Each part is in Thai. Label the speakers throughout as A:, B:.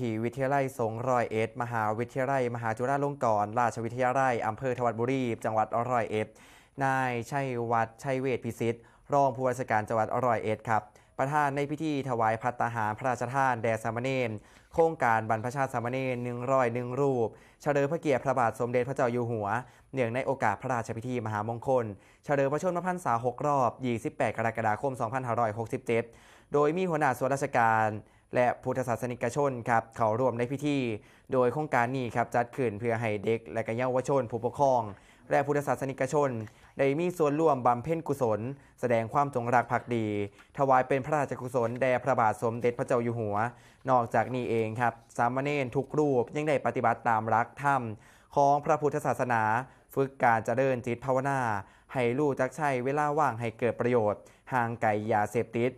A: ที่วิทยาลัยสงร้อยเอ็ดมหาวิทยาลัย มหาจุฬาลงกรณราชวิทยาลัยอำเภอทวัดบุรี จังหวัดร้อยเอ็ดนายชัยวัฒน์ชัยเวทพิสิทธิ์รองผู้ว่าราชการจังหวัดร้อยเอ็ดครับประธานในพิธีถวายพัตตาหารพระราชทานแด่สามเณรโครงการบรรพชาสามเณรหนึ่งร้อยหนึ่งรูป เฉลิมพระเกียรติพระบาทสมเด็จพระเจ้าอยู่หัว เนื่องในโอกาสพระราชพิธีมหามงคล เฉลิมพระชนมพรรษา6รอบ 28 กรกฎาคม 2567 โดยมีหัวหน้าส่วนราชการ และพุทธศาสนิกชนครับเขาร่วมในพิธี โดยโครงการนี้ครับจัดขึ้นเพื่อให้เด็กและกเยาวชนผู้ปกครอง และพุทธศาสนิกชน ได้มีส่วนร่วมบำเพ็ญกุศล แสดงความจงรักภักดี ถวายเป็นพระราชกุศลแด่พระบาทสมเด็จพระเจ้าอยู่หัว นอกจากนี้เองครับ สามเณรทุกรูปยังได้ปฏิบัติตามรักธรรมของพระพุทธศาสนา ฝึกการเจริญจิตภาวนา ให้รู้จักใช้เวลาว่างให้เกิดประโยชน์ห่างไกลยาเสพติด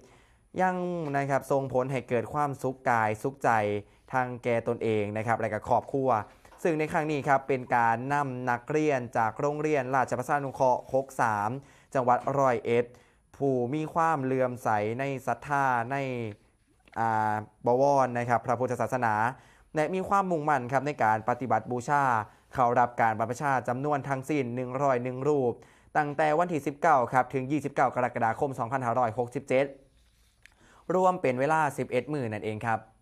A: ยังนะครับส่งผลให้เกิดความสุขกายสุขใจทางแก่ตนเองนะครับและก็ครอบครัว ซึ่งในครั้งนี้ครับเป็นการนำนักเรียนจากโรงเรียนราชประชานุเคราะห์63 จังหวัดร้อยเอ็ดผู้มีความเลื่อมใสในศรัทธาในอ่าบวรนะครับพระพุทธศาสนา และมีความมุ่งมั่นครับในการปฏิบัติบูชา เข้ารับการบรรพชาจำนวนทั้งสิ้น 101 รูป ตั้งแต่วันที่ 19 ครับ ถึง 29 กรกฎาคม 2567 รวมเป็นเวลา 11หมื่นนั่นเองครับ